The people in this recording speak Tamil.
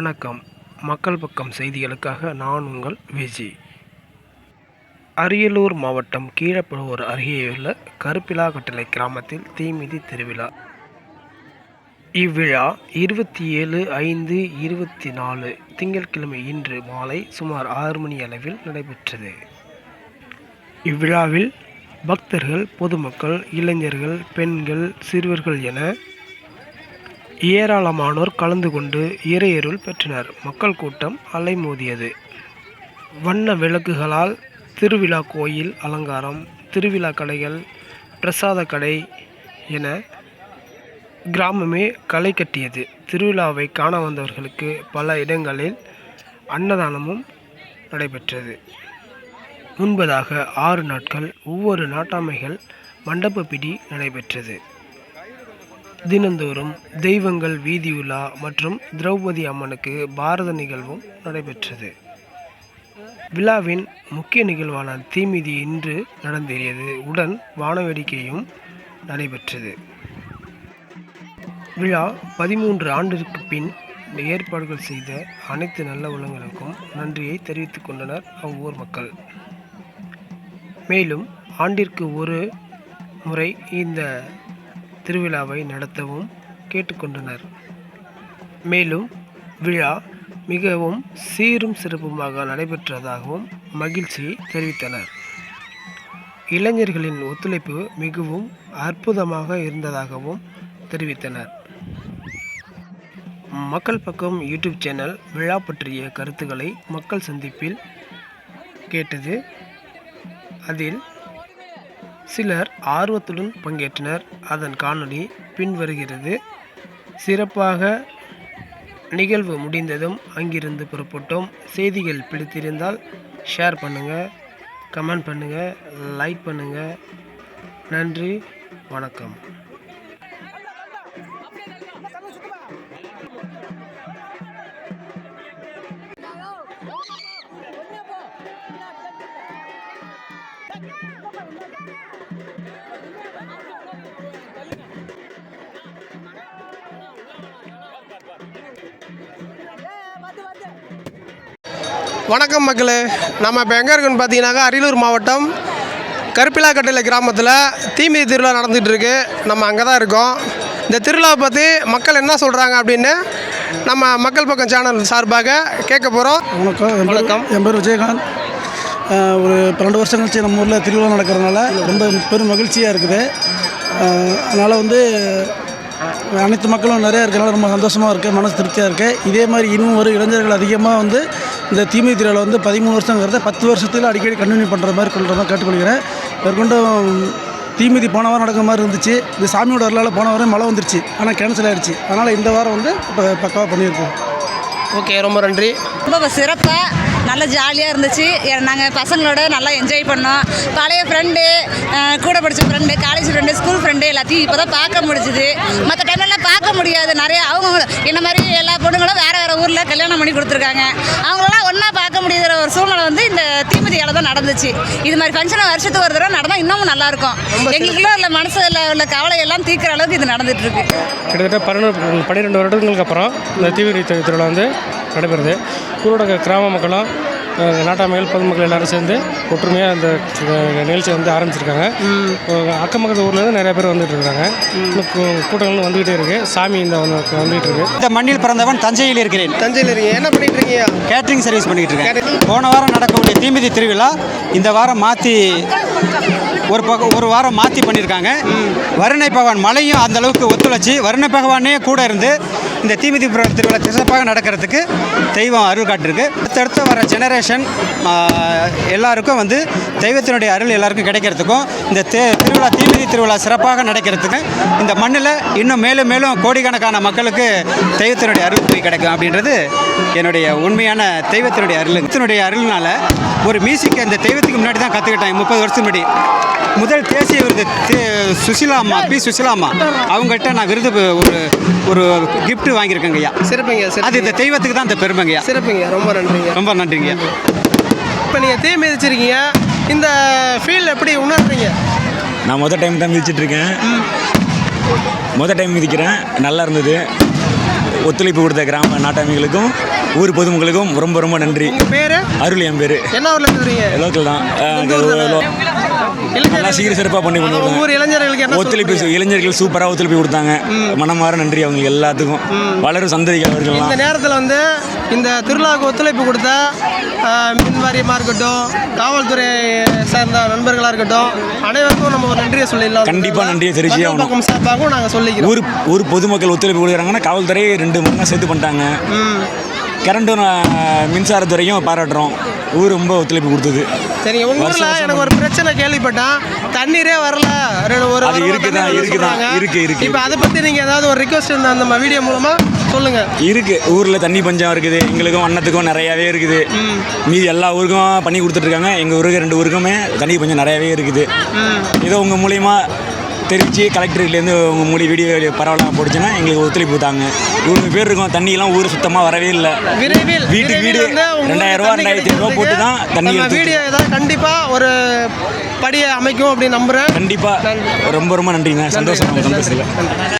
வணக்கம். மக்கள் பக்கம் செய்திகளுக்காக நான் உங்கள் விஜி. அரியலூர் மாவட்டம் கீழப்பழுவூர் அருகேயுள்ள கருப்பிலாக்கட்டளை கிராமத்தில் தீமிதி திருவிழா. இவ்விழா இருபத்தி ஏழு ஐந்து இருபத்தி நாலு திங்கட்கிழமை இன்று மாலை சுமார் ஆறு மணி அளவில் நடைபெற்றது. இவ்விழாவில் பக்தர்கள் பொதுமக்கள் இளைஞர்கள் பெண்கள் சிறுவர்கள் என ஏராளமானோர் கலந்து கொண்டு இறையருள் பெற்றனர். மக்கள் கூட்டம் அலைமோதியது. வண்ண விளக்குகளால் திருவிழா கோயில் அலங்காரம் திருவிழா கடைகள் பிரசாத கடை என கிராமமே களை கட்டியது. திருவிழாவை காண வந்தவர்களுக்கு பல இடங்களில் அன்னதானமும் நடைபெற்றது. முன்பதாக ஆறு நாட்கள் ஒவ்வொரு நாட்டாமைகள் மண்டப பிடி நடைபெற்றது. தினந்தோறும் தெய்வங்கள் வீதியுலா மற்றும் திரௌபதி அம்மனுக்கு பாரத நிகழ்வும் நடைபெற்றது. விழாவின் முக்கிய நிகழ்வான தீமிதி இன்று நடந்தேறியது. உடன் வானவேடிக்கையும் நடைபெற்றது. விழா பதிமூன்று ஆண்டிற்கு பின் ஏற்பாடுகள் செய்த அனைத்து நல்ல உள்ளங்களுக்கும் நன்றியை தெரிவித்துக் கொண்டனர் அவ்வூர் மக்கள். மேலும் ஆண்டிற்கு ஒரு முறை இந்த திருவிழாவை நடத்தவும் கேட்டுக்கொண்டனர். மேலும் விழா மிகவும் சீரும் சிறப்புமாக நடைபெற்றதாகவும் மகிழ்ச்சி தெரிவித்தனர். இளைஞர்களின் ஒத்துழைப்பு மிகவும் அற்புதமாக இருந்ததாகவும் தெரிவித்தனர். மக்கள் பக்கம் யூடியூப் சேனல் விழா பற்றிய கருத்துக்களை மக்கள் சந்திப்பில் கேட்டது அதில் சிலர் ஆர்வத்துடன் பங்கேற்றனர். அதன் காணொளி பின்வருகிறது. சிறப்பாக நிகழ்வு முடிந்ததும் அங்கிருந்து புறப்பட்டோம். செய்திகள் பிடித்திருந்தால் ஷேர் பண்ணுங்கள் கமெண்ட் பண்ணுங்கள் லைக் பண்ணுங்கள் நன்றி வணக்கம். வணக்கம் மக்களே. நம்ம இப்போ எங்கே இருக்கோன்னு பார்த்தீங்கன்னாக்கா அரியலூர் மாவட்டம் கருப்பிலாக்கட்டளை கிராமத்தில் தீமிதி திருவிழா நடந்துகிட்டு இருக்கு நம்ம அங்கே தான் இருக்கோம். இந்த திருவிழாவை பற்றி மக்கள் என்ன சொல்கிறாங்க அப்படின்னு நம்ம மக்கள் பக்கம் சேனல் சார்பாக கேட்க போகிறோம் வணக்கம். என் பேர் வணக்கம். என் பேர் விஜயகாந்த். ஒரு பன்னெண்டு வருஷம் கழிச்சு நம்ம ஊரில் திருவிழா நடக்கிறதுனால ரொம்ப பெரும் மகிழ்ச்சியாக இருக்குது. அதனால் வந்து அனைத்து மக்களும் நிறையா இருக்கிறனால ரொம்ப சந்தோஷமாக இருக்குது மனசு திருப்தியாக இருக்குது இதே மாதிரி இன்னும் ஒரு இளைஞர்கள் அதிகமாக வந்து இந்த தீமை திருவிழா வந்து பதிமூணு வருஷங்கிறத பத்து வருஷத்தில் அடிக்கடி கண்டினியூ பண்ணுற மாதிரி கொள்கிற மாதிரி கேட்டுக்கொள்கிறேன். மேற்கொண்டும் தீமிதி போன வாரம் நடக்கிற மாதிரி இருந்துச்சு. இந்த சாமியோட வரலால் போன வாரம் மழை வந்துருச்சு. ஆனால் கேன்சல் ஆயிடுச்சு அதனால் இந்த வாரம் வந்து இப்போ பக்காவாக பண்ணியிருக்கோம். ஓகே ரொம்ப நன்றி. ரொம்ப சிறப்பாக நல்ல ஜாலியாக இருந்துச்சு. நாங்கள் பசங்களோட நல்லா என்ஜாய் பண்ணோம். பழைய ஃப்ரெண்டு கூட படித்த friend college friend school friend எல்லாத்தையும் இப்போ தான் பார்க்க முடிஞ்சுது. மற்ற டைம்லலாம் பார்க்க முடியாது. நிறைய அவங்க என்ன மாதிரி எல்லா பொண்ணுங்களும் வேறு வேறு ஊரில் கல்யாணம் பண்ணி கொடுத்துருக்காங்க. அவங்களெல்லாம் ஒன்றா பார்க்க முடியாத ஒரு சூழ்நிலை வந்து இந்த தீமிதியால் தான் நடந்துச்சு. இது மாதிரி ஃபங்க்ஷன் வருஷத்துக்கு ஒரு தடவை நடந்தால் இன்னமும் நல்லாயிருக்கும் எங்களுக்குள்ள உள்ள மனசில் உள்ள கவலை எல்லாம் தீர்க்கிற அளவுக்கு இது நடந்துட்டு இருக்கு. கிட்டத்தட்ட பன்னெண்டு பன்னிரெண்டு வருடங்களுக்கு அப்புறம் இந்த தீவிர திருவிழா வந்து நடைபெறுது. ஊரோட கிராம மக்களும் நாட்டாமைகள் பொதுமக்கள் எல்லாரும் சேர்ந்து ஒற்றுமையாக இந்த நிகழ்ச்சியை வந்து ஆரம்பிச்சிருக்காங்க. அக்கம் பக்கத்து ஊர்லேருந்து நிறைய பேர் வந்துட்டு இருக்காங்க. இன்னும் கூ- கூட்டங்களும் வந்துக்கிட்டே இருக்கு. சாமி இந்த வந்து வந்துகிட்டு இருக்கு. இந்த மண்ணில் பிறந்தவன் தஞ்சையில் இருக்கிறேன். தஞ்சையில் இருக்கீங்க. என்ன பண்ணிட்டு இருக்கீங்க? கேட்டரிங் சர்வீஸ் பண்ணிட்டு இருக்கேன். போன வாரம் நடக்கக்கூடிய தீமிதி திருவிழா இந்த வாரம் மாற்றி ஒரு பக்கம் ஒரு வாரம் மாற்றி பண்ணியிருக்காங்க வருணை பகவான் மழையும் அந்த அளவுக்கு ஒத்துழைச்சி வருணை பகவானே கூட இருந்து இந்த தீமிதி திருவிழா சிறப்பாக நடக்கிறதுக்கு தெய்வம் அருள் காட்டிருக்கு. அடுத்தடுத்து வர ஜெனரேஷன் எல்லாருக்கும் வந்து தெய்வத்தினுடைய அருள் எல்லாருக்கும் கிடைக்கிறதுக்கும் இந்த தே திருவிழா தீமிதி திருவிழா சிறப்பாக நடக்கிறதுக்கு இந்த மண்ணில் இன்னும் மேலும் மேலும் கோடிக்கணக்கான மக்களுக்கு தெய்வத்தினுடைய அருள் போய் கிடைக்கும் அப்படின்றது என்னுடைய உண்மையான தெய்வத்தினுடைய அருள். தெய்வத்தினுடைய அருள்னால ஒரு மியூசிக்கை இந்த தெய்வத்துக்கு முன்னாடி தான் கற்றுக்கிட்டேன் முப்பது வருஷத்துக்கு முன்னாடி. முதல் தேசிய விருது தே- சுசிலா அம்மா பி. சுசிலா அம்மா அவங்ககிட்ட நான் விருது ஒரு ஒரு கிஃப்ட் gift வாங்கியிருக்கேங்க ஐயா. சிறப்புங்க அது இந்த தெய்வத்துக்கு தான் அந்த பெருமைங்கய்யா சிறப்புங்க ரொம்ப நன்றிங்க. ரொம்ப நன்றிங்க இப்போ நீங்கள் தீ மிதிச்சிருக்கீங்க. இந்த ஃபீல் எப்படி உணர்றீங்க? நான் மொதல் டைம் தான் மிதிச்சிட்டு இருக்கேன். மொதல் டைம் மிதிக்கிறேன். நல்லா இருந்தது. ஒத்துழைப்பு கொடுத்த கிராம நாட்டாமிகளுக்கும் ஊர் பொதுமக்களுக்கும் ரொம்ப ரொம்ப நன்றி. பேர்? அருள் என் பேர். என்ன ஊரில் இருக்கிறீங்க லோக்கல் தான்? நல்லா சீக்கிரம் சிறப்பாக பண்ணி கொடுத்தாங்க. ஊர் இளைஞர்களுக்கு ஒத்துழைப்பு? இளைஞர்கள் சூப்பராக ஒத்துழைப்பு கொடுத்தாங்க. மனமாற நன்றி அவங்க எல்லாத்துக்கும். வளரும் சந்ததிகள் இந்த அவர்கள்லாம் நேரத்தில் வந்து இந்த திருவிழாவுக்கு ஒத்துழைப்பு கொடுத்த ஆஹ், மின் வாரியமாக இருக்கட்டும் காவல்துறை சார்ந்த நண்பர்களாக இருக்கட்டும் அனைவருக்கும் நம்ம ஒரு நன்றியை சொல்லிடலாம். கண்டிப்பா நன்றியை தெரிவிச்சே ஆகணும். சார்பாகவும் நாங்கள் சொல்லிக்கிறோம். ஊர் ஊர் பொதுமக்கள் ஒத்துழைப்பு கொடுக்குறாங்கன்னா காவல்துறை ரெண்டு மணி சேர்த்து பண்ணிட்டாங்க. கரண்ட்டும் மின்சாரத்துறையும் பாராட்டுறோம். ஊர் ரொம்ப ஒத்துழைப்பு கொடுத்தது. சரிங்க உங்க ஊர்ல எனக்கு ஒரு பிரச்சனை கேள்விப்பட்டேன் தண்ணீரே வரல. ஒரு இருக்குதான், இருக்குதான். இருக்கு, இருக்கு. இப்போ அதை பத்தி நீங்க ஏதாவது ஒரு ரிக்வஸ்ட் இந்த அந்த வீடியோ மூலமா சொல்லுங்க. இருக்கு. ஊரில் தண்ணி பஞ்சம் இருக்குது. எங்களுக்கும் அன்னத்துக்கும் நிறையாவே இருக்குது. மீதி எல்லா ஊருக்கும் பண்ணி கொடுத்துட்ருக்காங்க. எங்கள் ஊருக்கு ரெண்டு ஊருக்குமே தண்ணி பஞ்சம் நிறையாவே இருக்குது. ஏதோ உங்கள் மூலியமா தெரிவித்து கலெக்டர்லேருந்து உங்கள் மூலி வீடியோ பரவாயில்லாம போட்டுச்சுன்னா எங்களுக்கு ஒத்துழைப்பு கொடுத்தாங்க இவ்வளோ பேர் இருக்கும். தண்ணியெல்லாம் ஊர் சுத்தமாக வரவே இல்லை. விரைவில் வீடு உங்க ரெண்டாயிரம் ரூபா ரெண்டாயிரத்தி ஐநூறுரூவா போட்டு தான் தண்ணி வீடியோ ஏதாவது கண்டிப்பா ஒரு படியை அமைக்கும் அப்படின்னு நம்புறேன். கண்டிப்பாக ரொம்ப ரொம்ப நன்றிங்க. சந்தோஷம். சந்தோஷம்